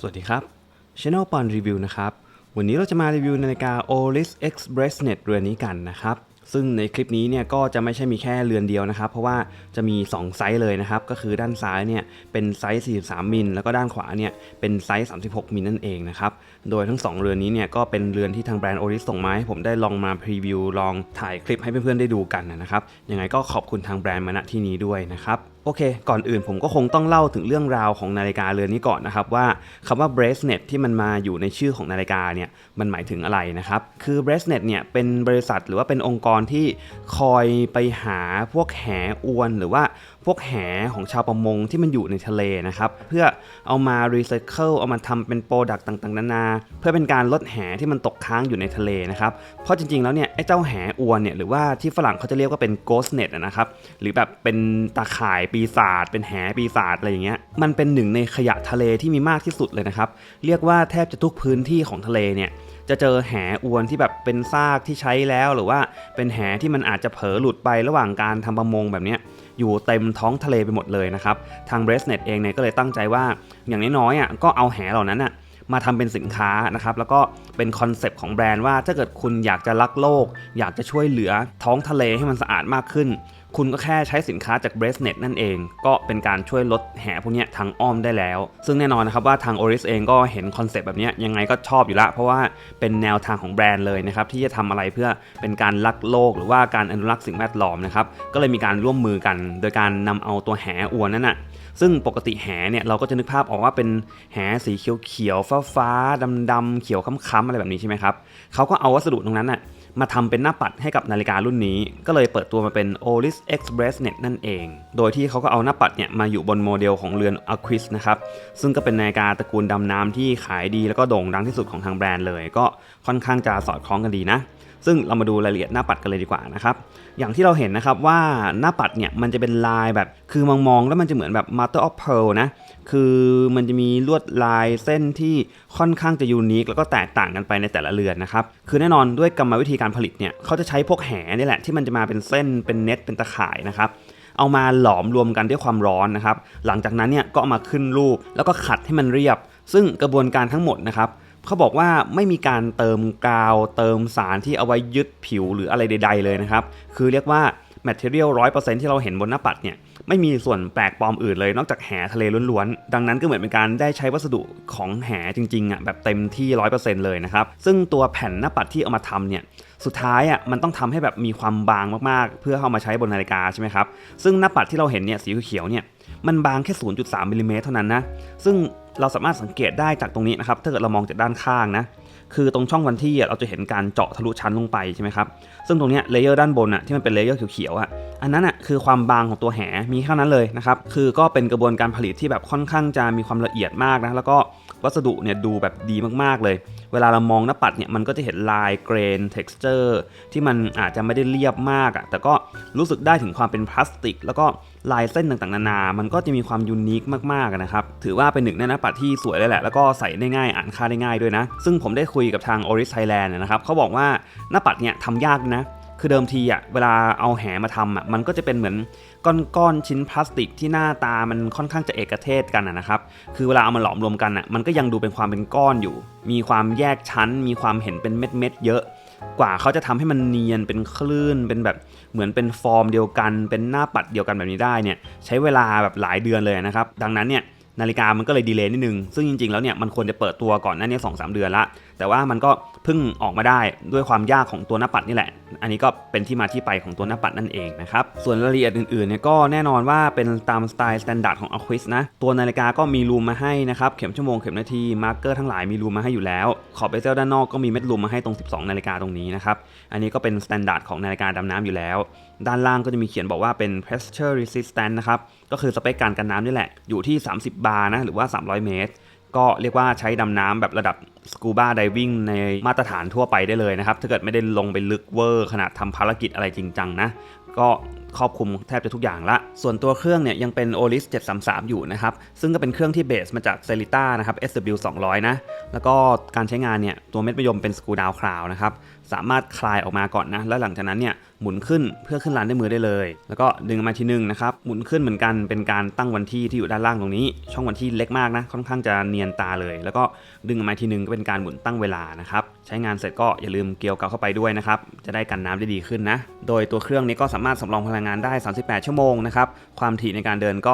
สวัสดีครับ Channel ปอนรีวิวนะครับ วันนี้เราจะมารีวิวนาฬิกา Oris Express Net เรือนนี้กันนะครับ ซึ่งในคลิปนี้เนี่ยก็จะไม่ใช่มีแค่เรือนเดียวนะครับ เพราะว่าจะมี 2 ไซส์เลยนะครับ ก็คือด้านซ้ายเนี่ยเป็นไซส์ 43 มิล แล้วก็ด้านขวาเนี่ยเป็นไซส์ 36 มิลนั่นเองนะครับ โดยทั้ง 2 เรือนนี้เนี่ยก็เป็นเรือนที่ทางแบรนด์ Oris ส่งมาให้ผมได้ลองมาพรีวิวลองถ่ายคลิปให้เพื่อนๆได้ดูกันนะครับ ยังไงก็ขอบคุณทางแบรนด์มาณที่นี้ด้วยนะครับโอเค ก่อนอื่นผมก็คงต้องเล่าถึงเรื่องราวของนาฬิกาเรือนนี้ก่อนนะครับว่าคำว่า bracelet ที่มันมาอยู่ในชื่อของนาฬิกาเนี่ยมันหมายถึงอะไรนะครับ คือ bracelet เนี่ยเป็นบริษัทหรือว่าเป็นองค์กรที่คอยไปหาพวกแหอวน หรือว่าพวกแหของชาวประมงที่มันอยู่ในทะเลนะครับ เพื่อเอามารีไซเคิลเอามาทำเป็นโปรดักต์ต่างๆนานา เพื่อเป็นการลดแหที่มันตกค้างอยู่ในทะเลนะครับ เพราะจริงๆแล้วเนี่ยไอ้เจ้าแหอวนเนี่ยหรือว่าที่ฝรั่งเขาจะเรียกว่าเป็น ghost net นะครับ หรือแบบเป็นตาข่ายปีศาจเป็นแหปีศาจอะไรอย่างเงี้ย มันเป็นหนึ่งในขยะทะเลที่มีมากที่สุดเลยนะครับ เรียกว่าแทบจะทุกพื้นที่ของทะเลเนี่ย จะเจอแหอวนที่แบบเป็นซากที่ใช้แล้วหรือว่าเป็นแหที่มันอาจจะเผลอหลุดไประหว่างการทำประมงแบบนี้อยู่เต็มท้องทะเลไปหมดเลยนะครับ ทาง b r e s t n e t เองเนี่ยก็เลยตั้งใจว่าอย่างน้อยๆอะก็เอาแหเหล่านั้นอะ มาทำเป็นสินค้านะครับแล้วก็เป็นคอนเซปต์ของแบรนด์ว่าถ้าเกิดคุณอยากจะรักโลก อยากจะช่วยเหลือท้องทะเลให้มันสะอาดมากขึ้น คุณก็แค่ใช้สินค้าจาก b r e s t n e t นั่นเอง ก็เป็นการช่วยลดแหพวกนี้ทางอ้อมได้แล้ว ซึ่งแน่นอนนะครับว่าทาง Oris เองก็เห็นคอนเซปต์แบบนี้ยังไงก็ชอบอยู่ละ เพราะว่าเป็นแนวทางของแบรนด์เลยนะครับที่จะทำอะไรเพื่อเป็นการรักโลก หรือว่าการอนุรักษ์สิ่งแวดล้อมนะครับก็เลยมีการร่วมมือกัน โดยการนำเอาตัวแหอวนนั่นนะ ซึ่งปกติแหเนี่ยเราก็จะนึกภาพออกว่าเป็นแหสีเขียวเขียวฟ้าฟ้าดำดำๆเขียวค้ำๆอะไรแบบนี้ใช่ไหมครับเขาก็เอาวัสดุตรงนั้นน่ะมาทำเป็นหน้าปัดให้กับนาฬิการุ่นนี้ ก็เลยเปิดตัวมาเป็น Oris Express Net นั่นเอง โดยที่เขาก็เอาหน้าปัดเนี่ยมาอยู่บนโมเดลของเรือน Aquis นะครับซึ่งก็เป็นนาฬิกาตระกูลดำน้ำที่ขายดีแล้วก็โด่งดังที่สุดของทางแบรนด์เลย ก็ค่อนข้างจะสอดคล้องกันดีนะ ซึ่งเรามาดูรายละเอียดหน้าปัดกันเลยดีกว่านะครับ อย่างที่เราเห็นนะครับว่าหน้าปัดเนี่ยมันจะเป็นลายแบบ คือมองมองๆแล้วมันจะเหมือนแบบ Mother of Pearl นะ คือมันจะมีลวดลายเส้นที่ค่อนข้างจะยูนิคแล้วก็แตกต่างกันไปในแต่ละเรือนนะครับ คือแน่นอนด้วยกรรมวิธีการผลิตเนี่ยเขาจะใช้พวกแหนี่แหละที่มันจะมาเป็นเส้นเป็นเน็ตเป็นตะข่ายนะครับเอามาหลอมรวมกันด้วยความร้อนนะครับ หลังจากนั้นเนี่ยก็เอามาขึ้นรูปแล้วก็ขัดให้มันเรียบ ซึ่งกระบวนการทั้งหมดนะครับ เขาบอกว่าไม่มีการเติมกาว เติมสารที่เอาไว้ยึดผิวหรืออะไรใด ๆ เลยนะครับ คือเรียกว่า material 100%ที่เราเห็นบนหน้าปัดเนี่ยไม่มีส่วนแปลกปลอมอื่นเลย นอกจากแหทะเลล้วนๆ ดังนั้นก็เหมือนเป็นการได้ใช้วัสดุของแหจริงๆอะแบบเต็มที่ 100%เลยนะครับ ซึ่งตัวแผ่นหน้าปัดที่เอามาทำเนี่ยสุดท้ายอะมันต้องทำให้แบบมีความบางมากๆ เพื่อเข้ามาใช้บนนาฬิกาใช่ไหมครับ ซึ่งหน้าปัดที่เราเห็นเนี่ยสีเขียวเนี่ย มันบางแค่ 0.3มิลลิเมตรเท่านั้นนะ ซึ่งเราสามารถสังเกตได้จากตรงนี้นะครับ ถ้าเกิดเรามองจากด้านข้างนะ คือตรงช่องวันที่เราจะเห็นการเจาะทะลุชั้นลงไปใช่ไหมครับ ซึ่งตรงนี้เลเยอร์ด้านบนอะที่มันเป็นเลเยอร์เขียวๆอะอันนั้นอะคือความบางของตัวแหมีแค่นั้นเลยนะครับ คือก็เป็นกระบวนการผลิตที่แบบค่อนข้างจะมีความละเอียดมากนะ แล้วก็ วัสดุเนี่ยดูแบบดีมากๆเลย เวลาเรามองหน้าปัดเนี่ยมันก็จะเห็นลายเกรน texture ที่มันอาจจะไม่ได้เรียบมากอะ่ะแต่ก็รู้สึกได้ถึงความเป็นพลาสติก แล้วก็ลายเส้นต่างๆ นานา มันก็จะมีความยูนิคมากๆนะครับ ถือว่าเป็นหนึ่งในหน้าปัดที่สวยเลยแหละ แล้วก็ใส่ได้ง่ายอ่านค่าได้ง่ายด้วยนะ ซึ่งผมได้คุยกับทาง Oris Thailand นะครับเขาบอกว่าหน้าปัดเนี่ยทำยากนะ คือเดิมทีอะเวลาเอาแหมาทำอะมันก็จะเป็นเหมือนก้อนๆชิ้นพลาสติกที่หน้าตามันค่อนข้างจะเอกเทศกันะนะครับ คือเวลาเอามาหลอมรวมกันอะมันก็ยังดูเป็นความเป็นก้อนอยู่ มีความแยกชั้น มีความเห็นเป็นเม็ดๆเยอะกว่าเขาจะทำให้มันเนียนเป็นคลื่นเป็นแบบเหมือนเป็นฟอร์มเดียวกัน เป็นหน้าปัดเดียวกันแบบนี้ได้เนี่ยใช้เวลาแบบหลายเดือนเลยนะครับ ดังนั้นเนี่ย นาฬิกามันก็เลยดีเลย์นิดนึง ซึ่งจริงๆแล้วเนี่ยมันควรจะเปิดตัวก่อนหน้านี้สองสามเดือนละ แต่ว่ามันก็เพิ่งออกมาได้ด้วยความยากของตัวหน้าปัดนี่แหละ อันนี้ก็เป็นที่มาที่ไปของตัวหน้าปัดนั่นเองนะครับ ส่วนรายละเอียดอื่นๆเนี่ยก็แน่นอนว่าเป็นตามสไตล์สแตนดาร์ดของ Aquis นะ ตัวนาฬิกาก็มีรูมมาให้นะครับ เข็มชั่วโมงเข็มนาทีมาร์กเกอร์ทั้งหลายมีรูมมาให้อยู่แล้ว ขอบเบเซลด้านนอกก็มีเม็ดรูมมาให้ตรง 12 นาฬิกาตรงนี้นะครับ อันนี้ก็เป็นสแตนดาร์ดของนาฬิกาดำน้ำอยู่แล้ว ด้านล่างก็จะมีเขียนบอกว่าเป็น pressure resistant นะครับ ก็คือสเปคการกันน้ำนี่แหละ อยู่ที่ 30 บาร์นะ หรือว่า 300 เมตร ก็เรียกว่าใช้ดำน้ำแบบระดับสกูบาไดวิ่งในมาตรฐานทั่วไปได้เลยนะครับ ถ้าเกิดไม่ได้ลงไปลึกเวอร์ ขนาดทำภารกิจอะไรจริงจังนะ ก็ครอบคลุมแทบจะทุกอย่างละ ส่วนตัวเครื่องเนี่ยยังเป็น Oris 733 อยู่นะครับ ซึ่งก็เป็นเครื่องที่เบสมาจาก c e l i t a นะครับ SW 200 นะ แล้วก็การใช้งานเนี่ย ตัวเม็ดมะยมเป็น Screw Down Crown นะครับ สามารถคลายออกมาก่อนนะ แล้วหลังจากนั้นเนี่ย หมุนขึ้นเพื่อขึ้นลานด้วยมือได้เลย แล้วก็ดึงมาทีนึงนะครับหมุนขึ้นเหมือนกันเป็นการตั้งวันที่ที่อยู่ด้านล่างตรงนี้ ช่องวันที่เล็กมากนะค่อนข้างจะเนียนตาเลย แล้วก็ดึงมาทีนึงก็เป็นการหมุนตั้งเวลานะครับใช้งานเสร็จก็อย่าลืมเกี่ยวกลับเข้าไปด้วยนะครับจะได้กันน้ำได้ดีขึ้นนะ โดยตัวเครื่องนี้ก็สามารถสำรองพลังงานได้ 38 ชั่วโมงนะครับความถี่ในการเดินก็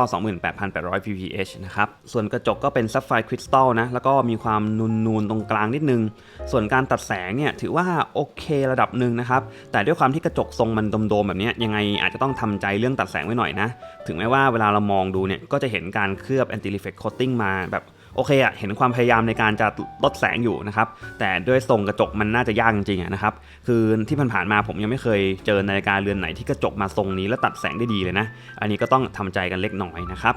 28,800 pph นะครับส่วนกระจกก็เป็นซัฟไฟคริสตัลนะแล้วก็มีความนูนๆตรงกลางนิดนึง ส่วนการตัดแสงเนี่ยถือว่าโอเคระดับหนึ่งนะครับแต่ด้วยความที่กระจกทรงมันโดมๆแบบนี้ยังไงอาจจะต้องทำใจเรื่องตัดแสงไว้หน่อยนะ ถึงแม้ว่าเวลาเรามองดูเนี่ยก็จะเห็นการเคลือบ anti reflect coating มาแบบโอเคอะเห็นความพยายามในการจะลดแสงอยู่นะครับ แต่ด้วยทรงกระจกมันน่าจะยากจริงๆนะครับ คือที่ผ่านๆมาผมยังไม่เคยเจอนาฬิกาเรือนไหนที่กระจกมาทรงนี้แล้วตัดแสงได้ดีเลยนะ อันนี้ก็ต้องทำใจกันเล็กน้อยนะครับ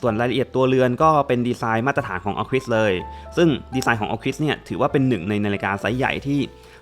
ส่วนรายละเอียดตัวเรือนก็เป็นดีไซน์มาตรฐานของ a q u i s เลย ซึ่งดีไซน์ของ a q u i s เนี่ยถือว่าเป็นหนึ่งในนาฬิกาไซส์ใหญ่ที่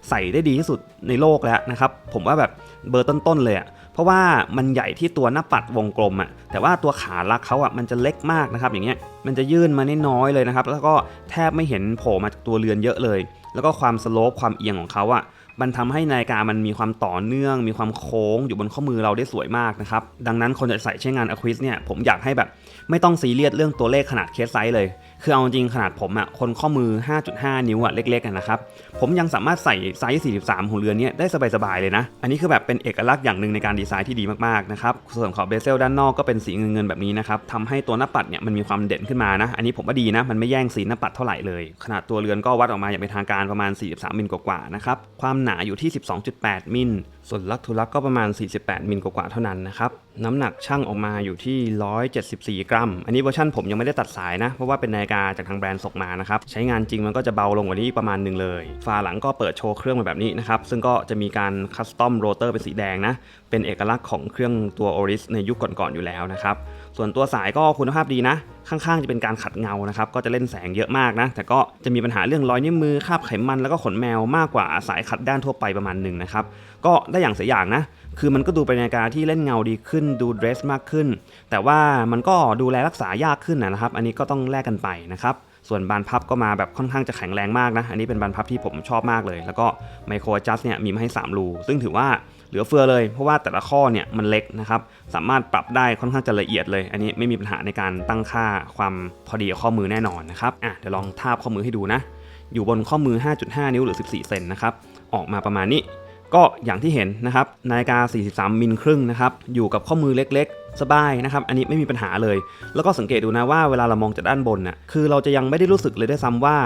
ใส่ได้ดีที่สุดในโลกแล้วนะครับ ผมว่าแบบเบอร์ต้นๆเลยอะเพราะว่ามันใหญ่ที่ตัวหน้าปัดวงกลมอะแต่ว่าตัวขาลักเขาอะมันจะเล็กมากนะครับ อย่างเงี้ยมันจะยื่นมาน้อยๆเลยนะครับ แล้วก็แทบไม่เห็นโผล่มาจากตัวเรือนเยอะเลย แล้วก็ความสโลปความเอียงของเขาอะมันทำให้นาฬิกามันมีความต่อเนื่อง มีความโค้งอยู่บนข้อมือเราได้สวยมากนะครับ ดังนั้นคนจะใส่ใช้งาน a q u i s เนี่ยผมอยากให้แบบ ไม่ต้องซีเรียสเรื่องตัวเลขขนาดเคสไซส์เลย คือเอาจริงขนาดผมอะคนข้อมือ 5.5 นิ้วอะเล็กๆะนะครับ ผมยังสามารถใส่ไซส์ 43 ของเรือนนี้ได้สบายๆเลยนะ อันนี้คือแบบเป็นเอกลักษณ์อย่างหนึ่งในการดีไซน์ที่ดีมากๆนะครับ ส่วนขอบเบเซลด้านนอกก็เป็นสีเงินๆแบบนี้นะครับทำให้ตัวหน้าปัดเนี่ยมันมีความเด่นขึ้นมานะ อันนี้ผมว่าดีนะ มันไม่แย่งสีหน้าปัดเท่าไหร่เลย ขนาดตัวเรือนก็วัดออกมาอย่างเป็นทางการประมาณ 43มิลกว่าๆนะครับ ความหนาอยู่ที่ 12.8 มิล ส่วนลักทุลักก็ประมาณ 48 มิลกว่าๆเท่านั้นนะครับ น้ำหนักช่างออกมาอยู่ที่ 174 กรัม อันนี้เวอร์ชันผมยังไม่ได้ตัดสายนะ เพราะว่าเป็นนาฬิกาจากทางแบรนด์ส่งมานะครับใช้งานจริงมันก็จะเบาลงกว่านี้ประมาณหนึ่งเลยฝาหลังก็เปิดโชว์เครื่องมาแบบนี้นะครับซึ่งก็จะมีการคัสตอมโรเตอร์เป็นสีแดงนะเป็นเอกลักษณ์ของเครื่องตัว Oris ในยุคก่อนๆอยู่แล้วนะครับส่วนตัวสายก็คุณภาพดีนะ ข้างๆจะเป็นการขัดเงานะครับก็จะเล่นแสงเยอะมากนะ แต่ก็จะมีปัญหาเรื่องรอยนิ้วมือคราบไขมันแล้วก็ขนแมวมากกว่าสายขัดด้านทั่วไปประมาณหนึ่งนะครับก็ได้อย่างเสียอย่างนะ คือมันก็ดูเป็นนาฬิกาที่เล่นเงาดีขึ้น ดูเดรสมากขึ้น แต่ว่ามันก็ดูแลรักษายากขึ้นนะครับ อันนี้ก็ต้องแลกกันไปนะครับส่วนบานพับก็มาแบบค่อนข้างจะแข็งแรงมากนะ อันนี้เป็นบานพับที่ผมชอบมากเลย แล้วก็ไมโครจัสเนี่ยมีมาให้ 3 รู ซึ่งถือว่าเหลือเฟือเลย เพราะว่าแต่ละข้อเนี่ยมันเล็กนะครับ สามารถปรับได้ค่อนข้างจะละเอียดเลย อันนี้ไม่มีปัญหาในการตั้งค่าความพอดีกับข้อมือแน่นอนนะครับ อะเดี๋ยวลองทาบข้อมือให้ดูนะ อยู่บนข้อมือ 5.5 นิ้วหรือ 14 เซนนะครับ ออกมาประมาณนี้ ก็อย่างที่เห็นนะครับนาฬิกา 43 มิลครึ่งนะครับอยู่กับข้อมือเล็กๆ สบายนะครับ อันนี้ไม่มีปัญหาเลย แล้วก็สังเกตดูนะว่าเวลาเรามองจากด้านบนน่ะคือเราจะยังไม่ได้รู้สึกเลยด้วยซ้ำว่า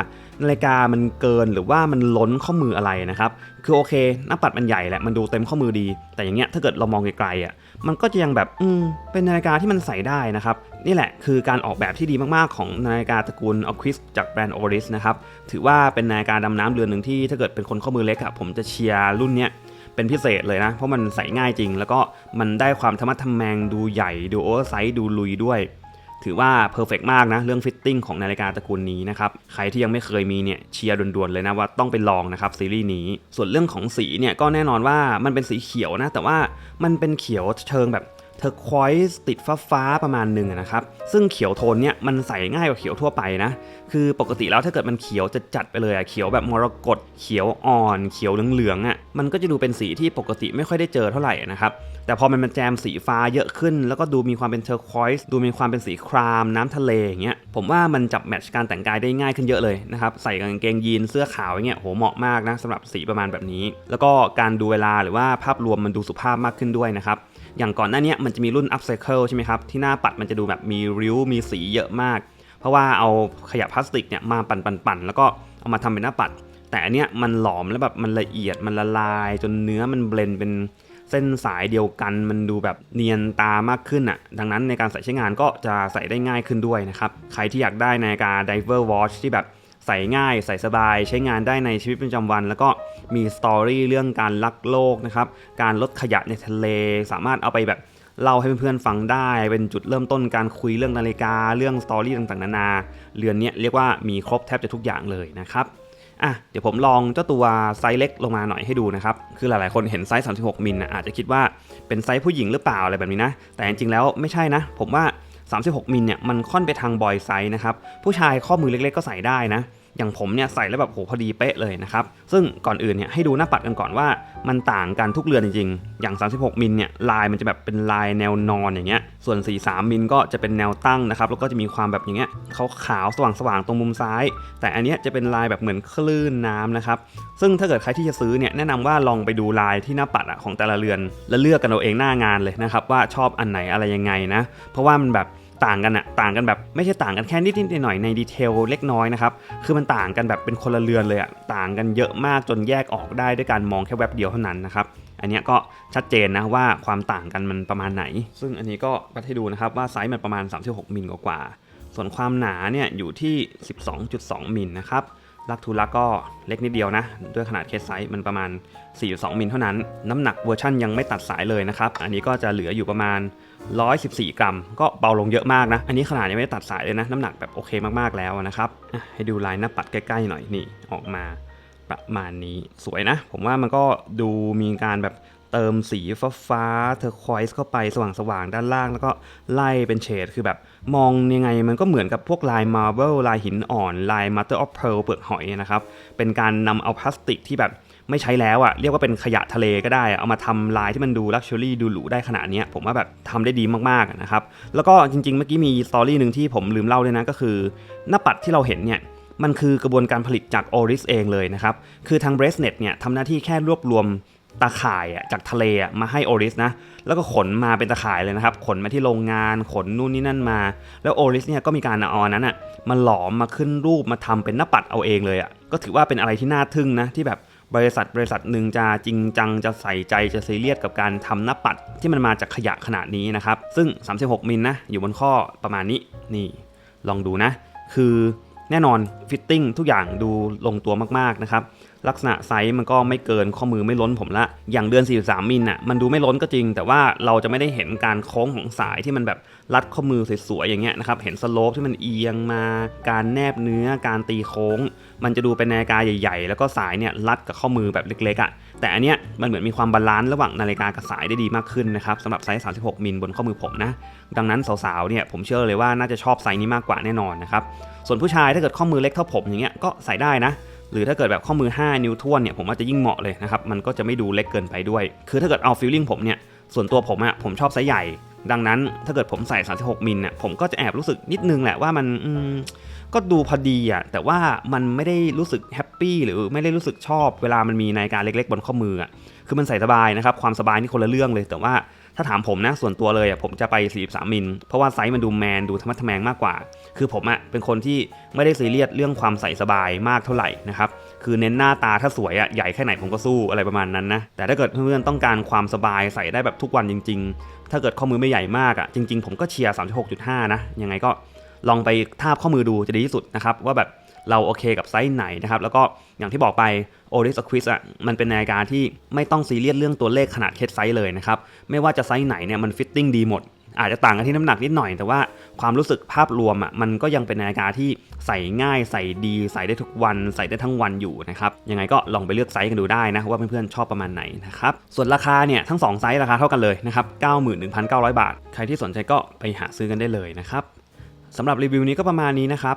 นาฬิกามันเกินหรือว่ามันล้นข้อมืออะไรนะครับ คือโอเค หน้าปัดมันใหญ่แหละมันดูเต็มข้อมือดี แต่อย่างเงี้ยถ้าเกิดเรามองไกลๆอะมันก็จะยังแบบอืมเป็นนาฬิกาที่มันใส่ได้นะครับ นี่แหละคือการออกแบบที่ดีมาก ๆ ของนาฬิกาตระกูล a q u i s จากแบรนด์ Oris นะครับ ถือว่าเป็นนาฬิกาดำน้ำเรือนหนึ่งที่ถ้าเกิดเป็นคนข้อมือเล็กอะผมจะเชียร์รุ่นเนี้ยเป็นพิเศษเลยนะ เพราะมันใส่ง่ายจริง แล้วก็มันได้ความธรรมะทแมงดูใหญ่ดูโอเวอร์ไซส์ดูลุยด้วย ถือว่าเพอร์เฟกมากนะ เรื่องฟิตติ้งของนาฬิกาตระกูลนี้นะครับ ใครที่ยังไม่เคยมีเนี่ยเชียร์ด่วนๆเลยนะว่าต้องไปลองนะครับซีรีส์นี้ ส่วนเรื่องของสีเนี่ยก็แน่นอนว่ามันเป็นสีเขียวนะแต่ว่ามันเป็นเขียวเชิงแบบ เทอร์ควอยส์ติดฟ้าฟ้าประมาณหนึ่งนะครับ ซึ่งเขียวโทนเนี่ยมันใส่ง่ายกว่าเขียวทั่วไปนะ คือปกติแล้วถ้าเกิดมันเขียวจะจัดไปเลยอะเขียวแบบมรกตเขียวอ่อน เขียวเหลืองๆอะมันก็จะดูเป็นสีที่ปกติไม่ค่อยได้เจอเท่าไหร่นะครับ แต่พอมันมาแจมสีฟ้าเยอะขึ้น แล้วก็ดูมีความเป็นเทอร์ควอยส์ดูมีความเป็นสีครามน้ำทะเลอย่างเงี้ยผมว่ามันจับแมทช์การแต่งกายได้ง่ายขึ้นเยอะเลยนะครับใส่กางเกงยีนเสื้อขาวอย่างเงี้ยโหเหมาะมากนะสำหรับสีประมาณแบบนี้ แล้วก็การดูเวลาหรือว่าภาพรวมมันดูสุภาพมากขึ้นด้วยนะครับ อย่างก่อนหน้านี้มันจะมีรุ่น upcycle ใช่ไหมครับ ที่หน้าปัดมันจะดูแบบมีริ้วมีสีเยอะมาก เพราะว่าเอาขยะพลาสติกเนี่ยมาปั่นๆแล้วก็เอามาทำเป็นหน้าปัด แต่อันเนี้ยมันหลอมแล้วแบบมันละเอียดมันละลาย จนเนื้อมันเบลนเป็นเส้นสายเดียวกันมันดูแบบเนียนตามากขึ้นอะ ดังนั้นในการใส่ใช้งานก็จะใส่ได้ง่ายขึ้นด้วยนะครับ ใครที่อยากได้นาฬิกา diver watch ที่แบบใส่ง่ายใส่สบายใช้งานได้ในชีวิตประจำวัน แล้วก็ มีสตอรี่เรื่องการรักโลกนะครับ การลดขยะในทะเล สามารถเอาไปแบบเล่าให้เพื่อนๆฟังได้ เป็นจุดเริ่มต้นการคุยเรื่องนาฬิกา เรื่องสตอรี่ต่างๆ นานา เรือนนี้เรียกว่ามีครบแทบจะทุกอย่างเลยนะครับอะเดี๋ยวผมลองเจ้าตัวไซส์เล็กลงมาหน่อยให้ดูนะครับ คือหลายๆคนเห็นไซส์ 36 มิลนะอาจจะคิดว่าเป็นไซส์ผู้หญิงหรือเปล่าอะไรแบบนี้นะ แต่จริงๆแล้วไม่ใช่นะ ผมว่า 36 มิลเนี่ยมันค่อนไปทางบอยไซส์นะครับ ผู้ชายข้อมือเล็กๆก็ใส่ได้นะ อย่างผมเนี่ยใส่แล้วแบบโหพอดีเป๊ะเลยนะครับ ซึ่งก่อนอื่นเนี่ยให้ดูหน้าปัดกันก่อนว่า มันต่างกันทุกเรือนจริงๆ อย่าง 36 มิลเนี่ยลายมันจะแบบเป็นลายแนวนอนอย่างเงี้ย ส่วน 43 มิลก็จะเป็นแนวตั้งนะครับ แล้วก็จะมีความแบบอย่างเงี้ยขาวๆสว่างๆตรงมุมซ้าย แต่อันเนี้ยจะเป็นลายแบบเหมือนคลื่นน้ำนะครับ ซึ่งถ้าเกิดใครที่จะซื้อเนี่ยแนะนำว่าลองไปดูลายที่หน้าปัดอะของแต่ละเรือน แล้วเลือกกันเอาเองหน้างานเลยนะครับว่าชอบอันไหนอะไรยังไงนะ เพราะว่ามันแบบ ต่างกันอะต่างกันแบบไม่ใช่ต่างกันแค่นิดนิดๆหน่อยๆในดีเทลเล็กน้อยนะครับคือมันต่างกันแบบเป็นคนละเรือนเลยอะต่างกันเยอะมากจนแยกออกได้ด้วยการมองแค่แวบเดียวเท่านั้นนะครับอันนี้ก็ชัดเจนนะว่าความต่างกันมันประมาณไหน ซึ่งอันนี้ก็วัดให้ดูนะครับว่าไซส์มันประมาณ 36 มิลกว่าๆส่วนความหนาเนี่ยอยู่ที่ 12.2 มิลนะครับลักทูลักก็เล็กนิดเดียวนะ ด้วยขนาดเคสไซส์มันประมาณ 4.2 มิลเท่านั้น น้ำหนักเวอร์ชั่นยังไม่ตัดสายเลยนะครับ อันนี้ก็จะเหลืออยู่ประมาณ 114 กรัม ก็เบาลงเยอะมากนะ อันนี้ขนาดยังไม่ได้ตัดสายเลยนะ น้ำหนักแบบโอเคมากๆแล้วนะครับให้ดูลายหน้าปัดใกล้ๆหน่อยนี่ออกมาประมาณนี้สวยนะ ผมว่ามันก็ดูมีการแบบเติมสีฟ้าฟ้าเทอร์ควอยส์เข้าไปสว่างๆ ด้านล่าง แล้วก็ไล่เป็นเฉดคือแบบมองยังไงมันก็เหมือนกับพวกลายมาร์เบลลายหินอ่อน ลาย Mother of Pearl เปลือกหอยนะครับ เป็นการนำเอาพลาสติกที่แบบ ไม่ใช้แล้วอะเรียกว่าเป็นขยะทะเลก็ได้อะเอามาทำลายที่มันดูลักชัวรี่ดูหรูได้ขนาดนี้ผมว่าแบบทำได้ดีมากๆนะครับ แล้วก็จริงๆ เมื่อกี้มีสตอรี่หนึ่งที่ผมลืมเล่าด้วยนะก็คือ หน้าปัดที่เราเห็นเนี่ยมันคือกระบวนการผลิตจาก Oris เองเลยนะครับ คือทาง b r e s t n e t เนี่ยทำหน้าที่แค่รวบรวมตาข่ายอะจากทะเลอะมาให้ Oris นะ แล้วก็ขนมาเป็นตาข่ายเลยนะครับ ขนมาที่โรงงาน ขนนู่นนี่นั่นมา แล้ว Oris เนี่ยก็มีการเอาอันนั้นอะมาหลอมมาขึ้นรูปมาทำเป็นหน้าปัดเอาเองเลยอะก็ถือว่าเป็นอะไรที่น่าทึ่งนะที่แบบ บริษัทบริษัทหนึ่งจะจริงจังจะใส่ใจจะซีเรียสกับการทำหน้าปัดที่มันมาจากขยะขนาดนี้นะครับ ซึ่ง 36 มิลนะ อยู่บนข้อประมาณนี้นี่ ลองดูนะ คือแน่นอนฟิตติ้งทุกอย่างดูลงตัวมากๆนะครับ ลักษณะไซส์มันก็ไม่เกินข้อมือไม่ล้นผมละ อย่างเดือน 43 มิลน่ะมันดูไม่ล้นก็จริง แต่ว่าเราจะไม่ได้เห็นการโค้งของสายที่มันแบบรัดข้อมือสวยๆอย่างเงี้ยนะครับเห็นสโลปที่มันเอียงมา การแนบเนื้อการตีโค้ง มันจะดูเป็นนาฬิกาใหญ่ ๆ แล้วก็สายเนี่ยรัดกับข้อมือแบบเล็กๆอะ่ะแต่อันเนี้ยมันเหมือนมีความบาลานซ์ระหว่างนาฬิกากับสายได้ดีมากขึ้นนะครับสำหรับไซส์ 36 มิลบนข้อมือผมนะ ดังนั้นสาวๆเนี่ยผมเชื่อเลยว่าน่าจะชอบไซส์นี้มากกว่าแน่นอนนะครับส่วนผู้ชายถ้าเกิดข้อมือเล็กเท่าผมอย่างเงี้ยก็ใส่ได้นะ หรือถ้าเกิดแบบข้อมือ 5 นิ้วท้วนเนี่ยผมว่าจะยิ่งเหมาะเลยนะครับ มันก็จะไม่ดูเล็กเกินไปด้วย คือถ้าเกิดเอาฟีลลิ่งผมเนี่ย ส่วนตัวผมอะผมชอบไซส์ใหญ่ ดังนั้นถ้าเกิดผมใส่ 36 มิลเนี่ยผมก็จะแอบรู้สึกนิดนึงแหละว่ามันมก็ดูพอดีอะแต่ว่ามันไม่ได้รู้สึกแฮปปี้หรือไม่ได้รู้สึกชอบเวลามันมีนาฬิกาเล็กๆ บนข้อมืออะคือมันใส่สบายนะครับความสบายนี่คนละเรื่องเลยแต่ว่า ถ้าถามผมนะส่วนตัวเลยอะผมจะไป 43 มิล เพราะว่าไซส์มันดูแมนดูธรรมะทแมงมากกว่า คือผมอะเป็นคนที่ไม่ได้ซีเรียสเรื่องความใส่สบายมากเท่าไหร่นะครับคือเน้นหน้าตาถ้าสวยอะใหญ่แค่ไหนผมก็สู้อะไรประมาณนั้นนะแต่ถ้าเกิดเพื่อนๆต้องการความสบายใส่ได้แบบทุกวันจริง ๆ ถ้าเกิดข้อมือไม่ใหญ่มากอะจริง ๆ ผมก็เชียร์36.5 นะยังไงก็ลองไปทาบข้อมือดูจะดีที่สุดนะครับว่าแบบ เราโอเคกับไซส์ไหนนะครับ แล้วก็อย่างที่บอกไป Oris Aquis อะมันเป็นนาฬิกาที่ไม่ต้องซีเรียสเรื่องตัวเลขขนาดเคสไซส์เลยนะครับ ไม่ว่าจะไซส์ไหนเนี่ยมันฟิตติ้งดีหมด อาจจะต่างกันที่น้ำหนักนิดหน่อย แต่ว่าความรู้สึกภาพรวมอะมันก็ยังเป็นนาฬิกาที่ใส่ง่ายใส่ดี ใส่ได้ทุกวัน ใส่ได้ทั้งวันอยู่นะครับยังไงก็ลองไปเลือกไซส์กันดูได้นะว่าเพื่อนๆชอบประมาณไหนนะครับส่วนราคาเนี่ยทั้ง 2 ไซส์ราคาเท่ากันเลยนะครับ91,900 บาท ใครที่สนใจก็ไปหาซื้อกันได้เลยนะครับสำหรับรีวิวนี้ก็ประมาณนี้นะครับ